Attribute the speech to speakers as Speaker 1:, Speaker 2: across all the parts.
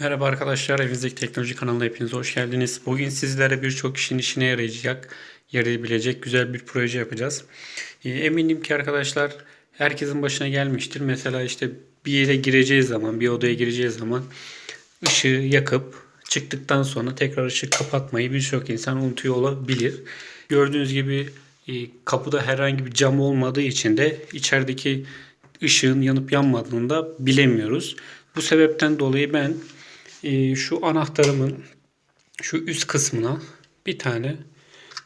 Speaker 1: Merhaba arkadaşlar, Evinizdeki Teknoloji kanalına hepiniz hoş geldiniz. Bugün sizlere birçok kişinin işine yarayacak, yarayabilecek güzel bir proje yapacağız. Ee, Eminim ki arkadaşlar herkesin başına gelmiştir. Mesela işte bir yere gireceği zaman, bir odaya gireceği zaman ışığı yakıp çıktıktan sonra tekrar ışığı kapatmayı birçok insan unutuyor olabilir. Gördüğünüz gibi e, kapıda herhangi bir cam olmadığı için de içerideki ışığın yanıp yanmadığını da bilemiyoruz. Bu sebepten dolayı ben e, şu anahtarımın şu üst kısmına bir tane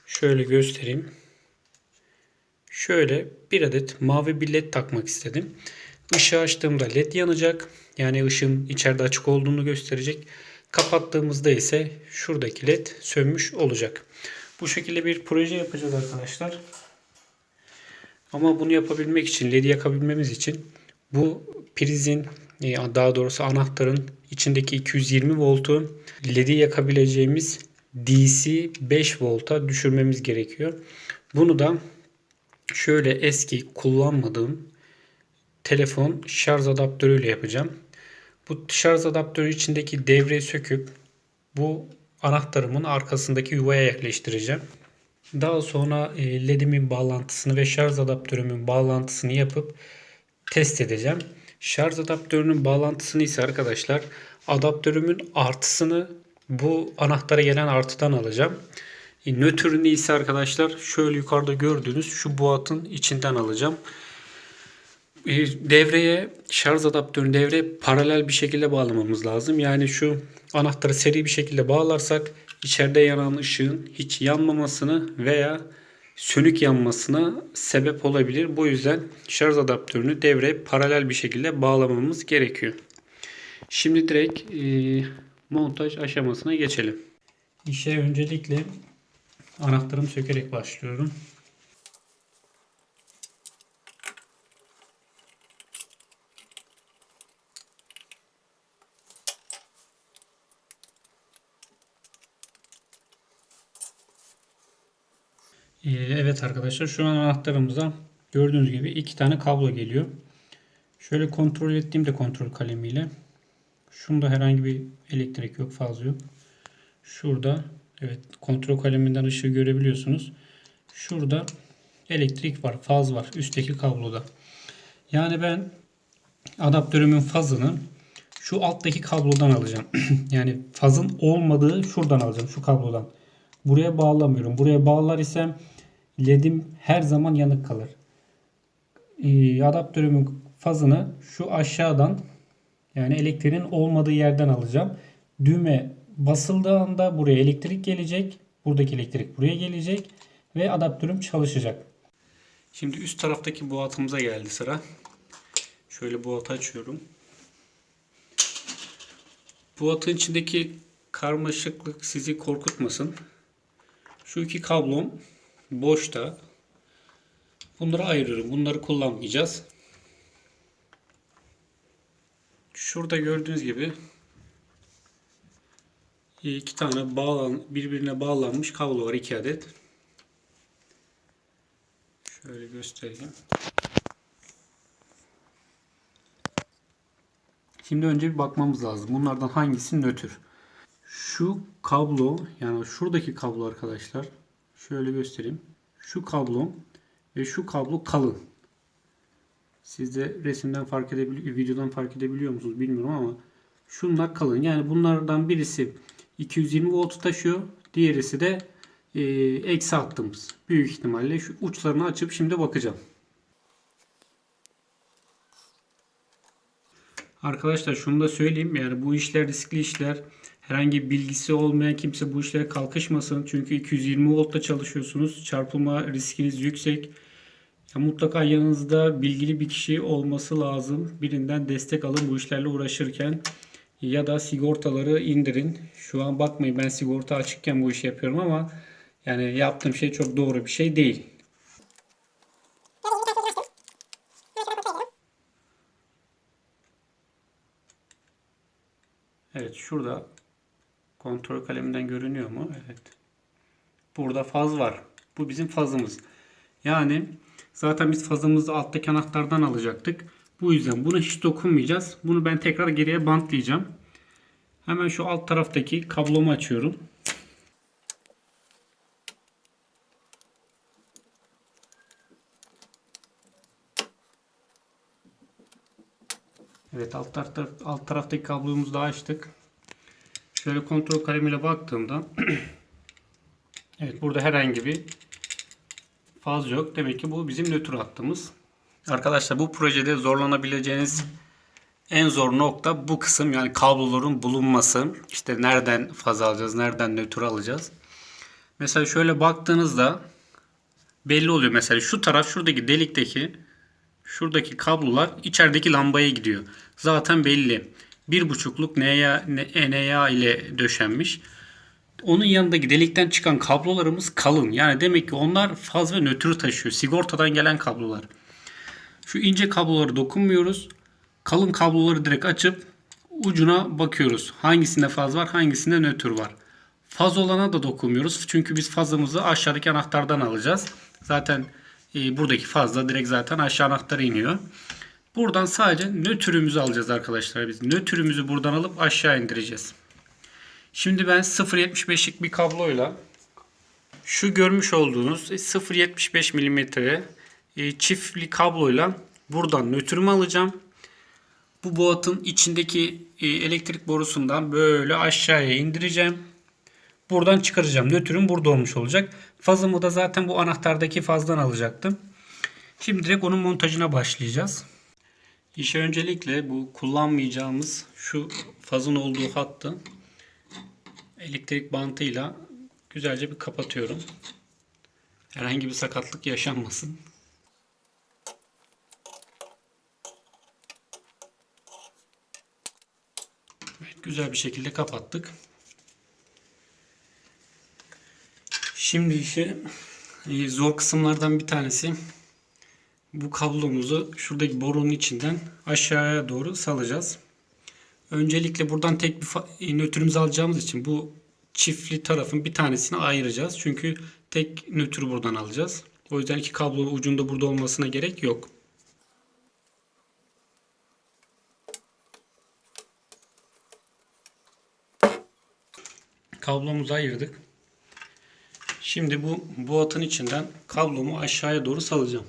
Speaker 1: şöyle göstereyim. Şöyle bir adet mavi bir led takmak istedim. Işığı açtığımda led yanacak. Yani ışığın içeride açık olduğunu gösterecek. Kapattığımızda ise şuradaki led sönmüş olacak. Bu şekilde bir proje yapacağız arkadaşlar. Ama bunu yapabilmek için, LED'i yakabilmemiz için bu prizin daha doğrusu anahtarın içindeki 220 voltu LED'i yakabileceğimiz DC 5 volta düşürmemiz gerekiyor. Bunu da şöyle eski kullanmadığım telefon şarj adaptörüyle yapacağım. Bu şarj adaptörü içindeki devreyi söküp bu anahtarımın arkasındaki yuvaya yerleştireceğim. Daha sonra e, LED'imin bağlantısını ve şarj adaptörümün bağlantısını yapıp test edeceğim. Şarj adaptörünün bağlantısını ise arkadaşlar adaptörümün artısını bu anahtara gelen artıdan alacağım. E, nötrünü ise arkadaşlar şöyle yukarıda gördüğünüz şu boğatın içinden alacağım. E, devreye şarj adaptörünü devreye paralel bir şekilde bağlamamız lazım. Yani şu anahtarı seri bir şekilde bağlarsak içeride yanan ışığın hiç yanmamasını veya sönük yanmasına sebep olabilir. Bu yüzden şarj adaptörünü devreye paralel bir şekilde bağlamamız gerekiyor. Şimdi direkt e, montaj aşamasına geçelim. İşe öncelikle anahtarımı sökerek başlıyorum. Evet arkadaşlar şu an anahtarımıza gördüğünüz gibi iki tane kablo geliyor. Şöyle kontrol ettiğimde kontrol kalemiyle şunda herhangi bir elektrik yok fazla yok. Şurada evet kontrol kaleminden ışığı görebiliyorsunuz. Şurada elektrik var faz var üstteki kabloda. Yani ben adaptörümün fazını şu alttaki kablodan alacağım. yani fazın olmadığı şuradan alacağım şu kablodan. Buraya bağlamıyorum. Buraya bağlar isem LED'im her zaman yanık kalır. Ee, adaptörümün fazını şu aşağıdan yani elektriğin olmadığı yerden alacağım. Düğme basıldığı anda buraya elektrik gelecek. Buradaki elektrik buraya gelecek ve adaptörüm çalışacak. Şimdi üst taraftaki boğatımıza geldi sıra. Şöyle boğatı açıyorum. Boğatın içindeki karmaşıklık sizi korkutmasın. Şu iki kablom boşta. Bunları ayırıyorum. Bunları kullanmayacağız. Şurada gördüğünüz gibi iki tane bağlan birbirine bağlanmış kablo var iki adet. Şöyle göstereyim. Şimdi önce bir bakmamız lazım. Bunlardan hangisi nötr? Şu kablo yani şuradaki kablo arkadaşlar şöyle göstereyim. Şu kablo ve şu kablo kalın. Siz de resimden fark edebiliyor, videodan fark edebiliyor musunuz bilmiyorum ama şunlar kalın. Yani bunlardan birisi 220 volt taşıyor. Diğerisi de e, eksi hattımız. Büyük ihtimalle şu uçlarını açıp şimdi bakacağım. Arkadaşlar şunu da söyleyeyim yani bu işler riskli işler. Herhangi bilgisi olmayan kimse bu işlere kalkışmasın. Çünkü 220 voltta çalışıyorsunuz. Çarpılma riskiniz yüksek. Ya mutlaka yanınızda bilgili bir kişi olması lazım. Birinden destek alın bu işlerle uğraşırken. Ya da sigortaları indirin. Şu an bakmayın ben sigorta açıkken bu işi yapıyorum ama yani yaptığım şey çok doğru bir şey değil. Evet şurada kontrol kaleminden görünüyor mu? Evet. Burada faz var. Bu bizim fazımız. Yani zaten biz fazımızı alttaki anahtardan alacaktık. Bu yüzden bunu hiç dokunmayacağız. Bunu ben tekrar geriye bantlayacağım. Hemen şu alt taraftaki kablomu açıyorum. Evet alt, tarafta, alt taraftaki kablomuzu da açtık. Şöyle kontrol kalemiyle baktığımda Evet burada herhangi bir faz yok. Demek ki bu bizim nötr hattımız. Arkadaşlar bu projede zorlanabileceğiniz en zor nokta bu kısım yani kabloların bulunması. İşte nereden faz alacağız, nereden nötr alacağız. Mesela şöyle baktığınızda belli oluyor. Mesela şu taraf şuradaki delikteki şuradaki kablolar içerideki lambaya gidiyor. Zaten belli. Bir buçukluk NA, NA ile döşenmiş. Onun yanındaki delikten çıkan kablolarımız kalın. Yani demek ki onlar faz ve nötr taşıyor. Sigortadan gelen kablolar. Şu ince kabloları dokunmuyoruz. Kalın kabloları direkt açıp ucuna bakıyoruz. Hangisinde faz var, hangisinde nötr var. Faz olana da dokunmuyoruz. Çünkü biz fazımızı aşağıdaki anahtardan alacağız. Zaten e, buradaki fazla direkt zaten aşağı anahtara iniyor. Buradan sadece nötrümüzü alacağız arkadaşlar. Biz nötrümüzü buradan alıp aşağı indireceğiz. Şimdi ben 0.75'lik bir kabloyla şu görmüş olduğunuz 0.75 milimetre e, çiftli kabloyla buradan nötrümü alacağım. Bu boğatın içindeki e, elektrik borusundan böyle aşağıya indireceğim. Buradan çıkaracağım. Nötrüm burada olmuş olacak. Fazımı da zaten bu anahtardaki fazdan alacaktım. Şimdi direkt onun montajına başlayacağız. İşe öncelikle bu kullanmayacağımız şu fazın olduğu hattı elektrik bantıyla güzelce bir kapatıyorum. Herhangi bir sakatlık yaşanmasın. Evet, güzel bir şekilde kapattık. Şimdi işe zor kısımlardan bir tanesi bu kablomuzu şuradaki borunun içinden aşağıya doğru salacağız. Öncelikle buradan tek bir nötrümüzü alacağımız için bu çiftli tarafın bir tanesini ayıracağız. Çünkü tek nötrü buradan alacağız. O yüzden iki kablo ucunda burada olmasına gerek yok. Kablomuzu ayırdık. Şimdi bu boğatın içinden kablomu aşağıya doğru salacağım.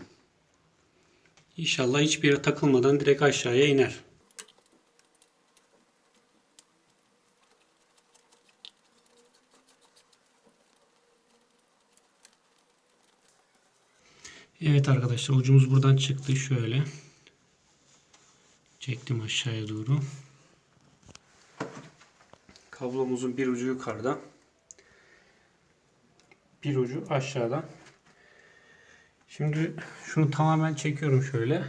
Speaker 1: İnşallah hiçbir yere takılmadan direkt aşağıya iner. Evet arkadaşlar ucumuz buradan çıktı. Şöyle. Çektim aşağıya doğru. Kablomuzun bir ucu yukarıda. Bir ucu aşağıda. Şimdi şunu tamamen çekiyorum şöyle.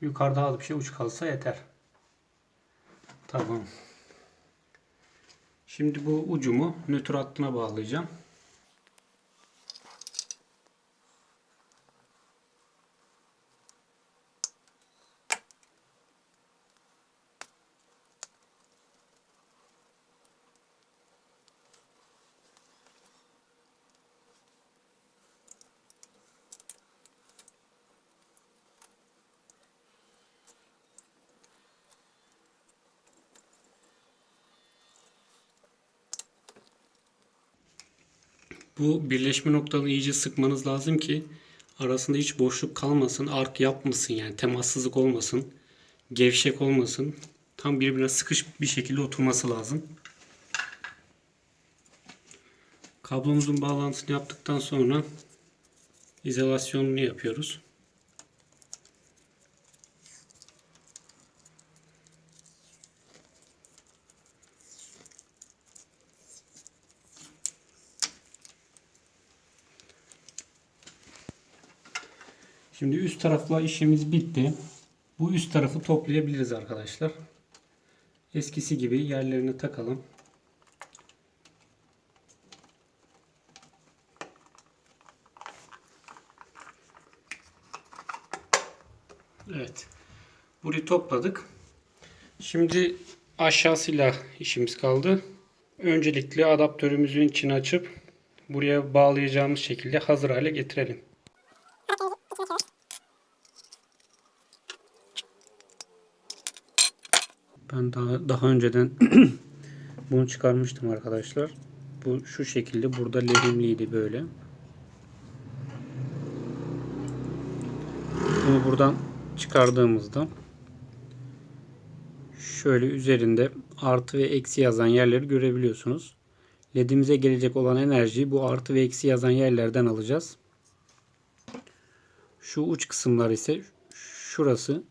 Speaker 1: Yukarıda az bir şey uç kalsa yeter. Tamam. Şimdi bu ucumu nötr hattına bağlayacağım. Bu birleşme noktalarını iyice sıkmanız lazım ki arasında hiç boşluk kalmasın, ark yapmasın yani temassızlık olmasın, gevşek olmasın. Tam birbirine sıkış bir şekilde oturması lazım. Kablomuzun bağlantısını yaptıktan sonra izolasyonunu yapıyoruz. Şimdi üst tarafla işimiz bitti. Bu üst tarafı toplayabiliriz arkadaşlar. Eskisi gibi yerlerine takalım. Evet. Burayı topladık. Şimdi aşağısıyla işimiz kaldı. Öncelikle adaptörümüzün içini açıp buraya bağlayacağımız şekilde hazır hale getirelim. Ben daha daha önceden Bunu çıkarmıştım arkadaşlar. Bu şu şekilde burada lehimliydi böyle. Bunu buradan çıkardığımızda şöyle üzerinde artı ve eksi yazan yerleri görebiliyorsunuz. LED'imize gelecek olan enerjiyi bu artı ve eksi yazan yerlerden alacağız. Şu uç kısımlar ise şurası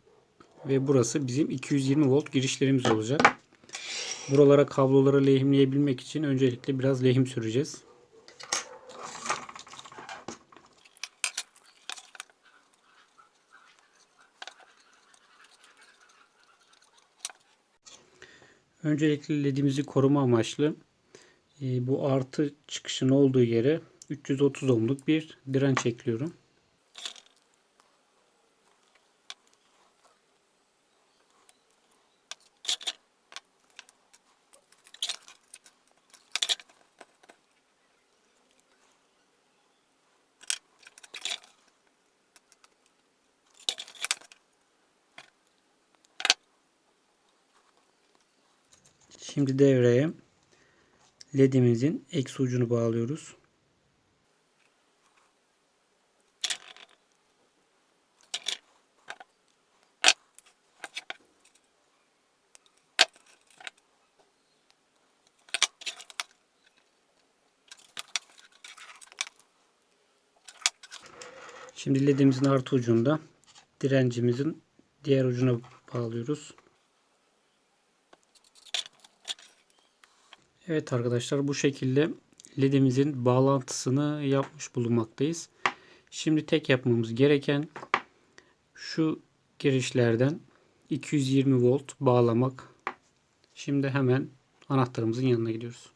Speaker 1: ve burası bizim 220 volt girişlerimiz olacak. Buralara kabloları lehimleyebilmek için öncelikle biraz lehim süreceğiz. Öncelikle ledimizi koruma amaçlı e, bu artı çıkışın olduğu yere 330 ohmluk bir direnç ekliyorum. Şimdi devreye ledimizin eksi ucunu bağlıyoruz. Şimdi ledimizin artı ucunda direncimizin diğer ucuna bağlıyoruz. Evet arkadaşlar bu şekilde ledimizin bağlantısını yapmış bulunmaktayız. Şimdi tek yapmamız gereken şu girişlerden 220 volt bağlamak. Şimdi hemen anahtarımızın yanına gidiyoruz.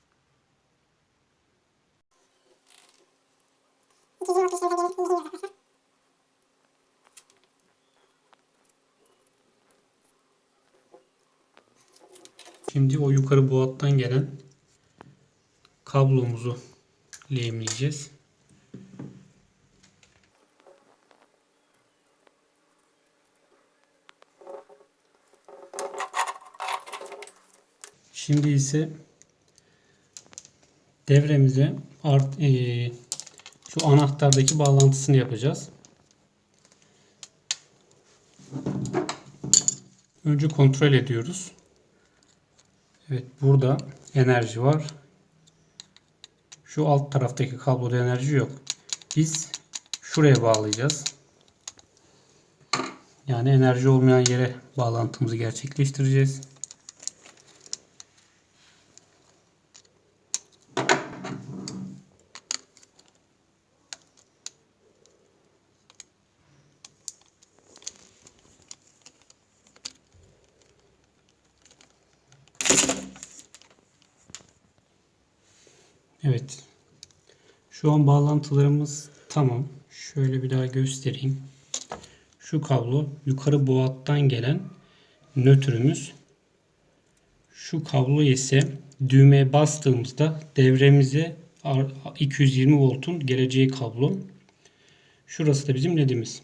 Speaker 1: Şimdi o yukarı bu hattan gelen kablomuzu lehimleyeceğiz. Şimdi ise devremize art, e, şu anahtardaki bağlantısını yapacağız. Önce kontrol ediyoruz. Evet burada enerji var. Şu alt taraftaki kabloda enerji yok. Biz şuraya bağlayacağız. Yani enerji olmayan yere bağlantımızı gerçekleştireceğiz. Evet. Şu an bağlantılarımız tamam. Şöyle bir daha göstereyim. Şu kablo yukarı bu hattan gelen nötrümüz. Şu kablo ise düğmeye bastığımızda devremize 220 voltun geleceği kablo. Şurası da bizim ledimiz.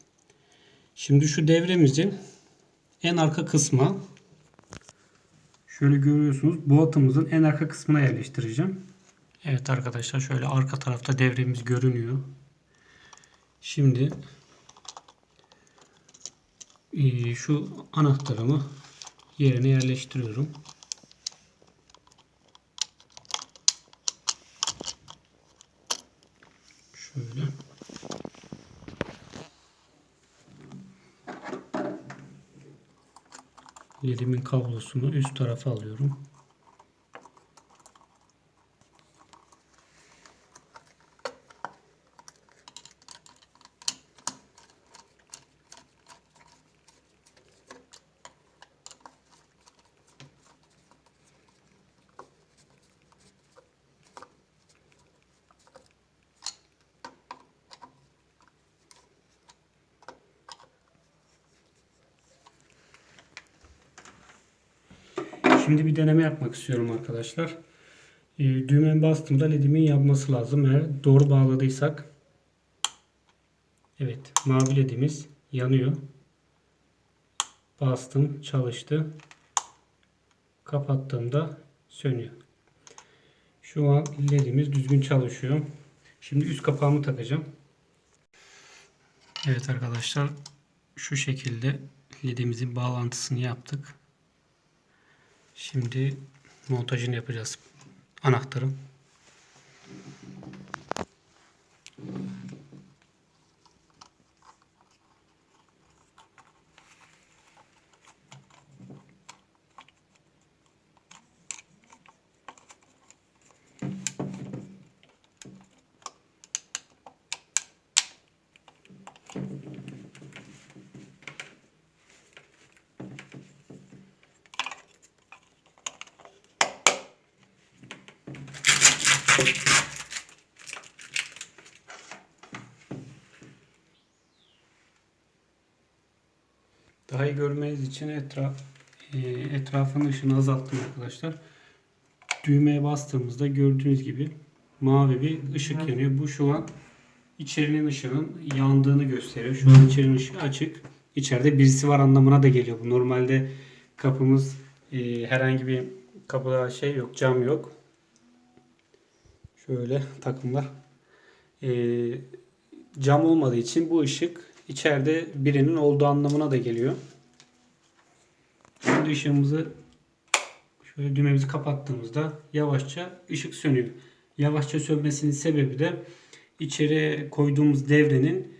Speaker 1: Şimdi şu devremizi en arka kısma şöyle görüyorsunuz bu hatımızın en arka kısmına yerleştireceğim. Evet arkadaşlar şöyle arka tarafta devremiz görünüyor. Şimdi e, şu anahtarımı yerine yerleştiriyorum. Şöyle. Ledimin kablosunu üst tarafa alıyorum. Şimdi bir deneme yapmak istiyorum arkadaşlar. E, düğmeye bastığımda ledimin yanması lazım. Eğer doğru bağladıysak. Evet mavi ledimiz yanıyor. Bastım çalıştı. Kapattığımda sönüyor. Şu an ledimiz düzgün çalışıyor. Şimdi üst kapağımı takacağım. Evet arkadaşlar şu şekilde ledimizin bağlantısını yaptık. Şimdi montajını yapacağız anahtarın. Daha iyi görmeniz için etraf e, etrafın ışığını azalttım arkadaşlar. Düğmeye bastığımızda gördüğünüz gibi mavi bir ışık yanıyor. Bu şu an içerinin ışığının yandığını gösteriyor. Şu an içerinin ışığı açık. İçeride birisi var anlamına da geliyor. Bu normalde kapımız e, herhangi bir kapıda şey yok, cam yok. Şöyle takımlar. E, cam olmadığı için bu ışık içeride birinin olduğu anlamına da geliyor. Şimdi ışığımızı şöyle düğmemizi kapattığımızda yavaşça ışık sönüyor. Yavaşça sönmesinin sebebi de içeri koyduğumuz devrenin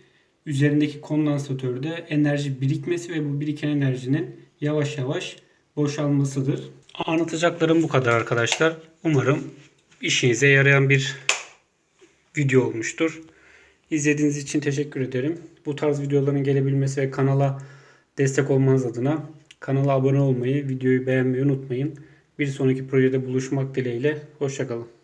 Speaker 1: üzerindeki kondansatörde enerji birikmesi ve bu biriken enerjinin yavaş yavaş boşalmasıdır. Anlatacaklarım bu kadar arkadaşlar. Umarım işinize yarayan bir video olmuştur. İzlediğiniz için teşekkür ederim. Bu tarz videoların gelebilmesi ve kanala destek olmanız adına kanala abone olmayı, videoyu beğenmeyi unutmayın. Bir sonraki projede buluşmak dileğiyle. Hoşçakalın.